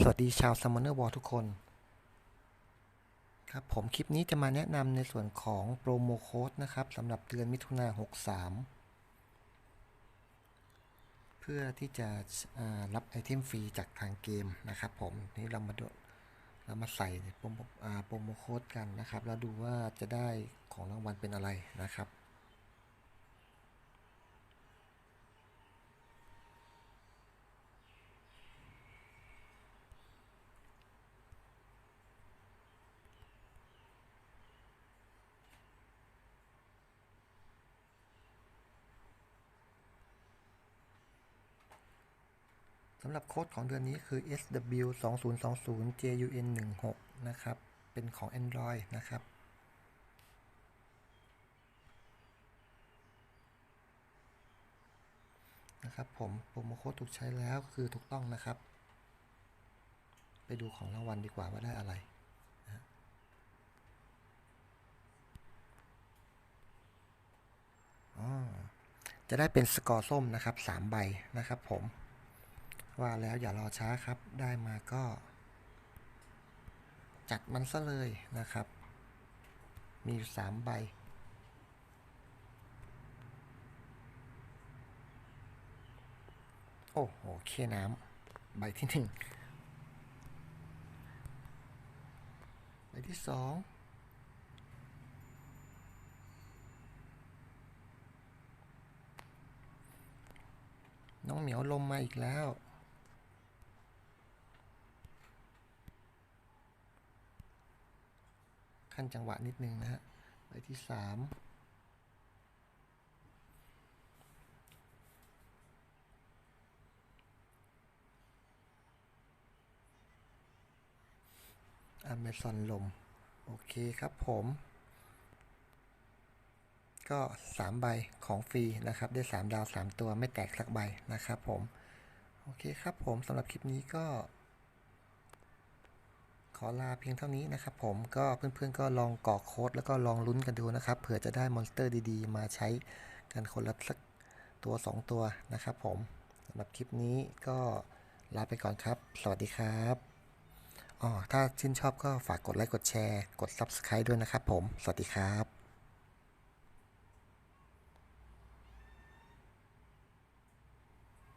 สวัสดีชาว Summoner War ทุกคน ครับผมคลิปนี้จะมาแนะนำในส่วนของโปรโมโค้ดนะครับสำหรับเดือนมิถุนา63 เพื่อที่จะรับไอเทมฟรีจากทางเกมนะครับผมนี่เรามาดูเรามาใส่โปรโมโค้ดกันนะครับ แล้วดูว่าจะได้ของรางวัลเป็นอะไรนะครับ สำหรับโค้ดของเดือนนี้คือ SW 2 0 2 0 JUN 1 6นะครับ เป็นของ Android นะครับ นะครับผมโปรโมโค้ดถูกใช้แล้วคือถูกต้องนะครับ ไปดูของรางวัลดีกว่าว่าได้อะไรอ๋อจะได้เป็นสกอร์ส้มนะครับ3ใบนะครับผม ว่าแล้วอย่ารอช้าครับ ได้มาก็ จัดมันซะเลยนะครับ มีอยู่สามใบ โอ้โหเคน้ำใบที่หนึ่งใบที่สองน้องเหมียวลมมาอีกแล้ว ขั้นจังหวะนิดนึงนะฮะใบที่สามอเมซอนลม โอเคครับผม ก็สามใบของฟรีนะครับ ได้สามดาวสามตัวไม่แตกสักใบนะครับผม โอเคครับผมสำหรับคลิปนี้ก็ อลาเพียงเท่านี้นะครับผมก็เพื่อนๆก็ลองกรอกโค้ดแล้วก็ลองลุ้นกันดูนะครับเผื่อจะได้มอนสเตอร์ดีๆ มาใช้กันคนละสักตัว 2 ตัวนะครับผมสำหรับคลิปนี้ก็ลาไปก่อนครับ สวัสดีครับอ๋อถ้าชื่นชอบก็ฝากกดไลค์กดแชร์ กด Subscribe ด้วยนะครับผม สวัสดีครับ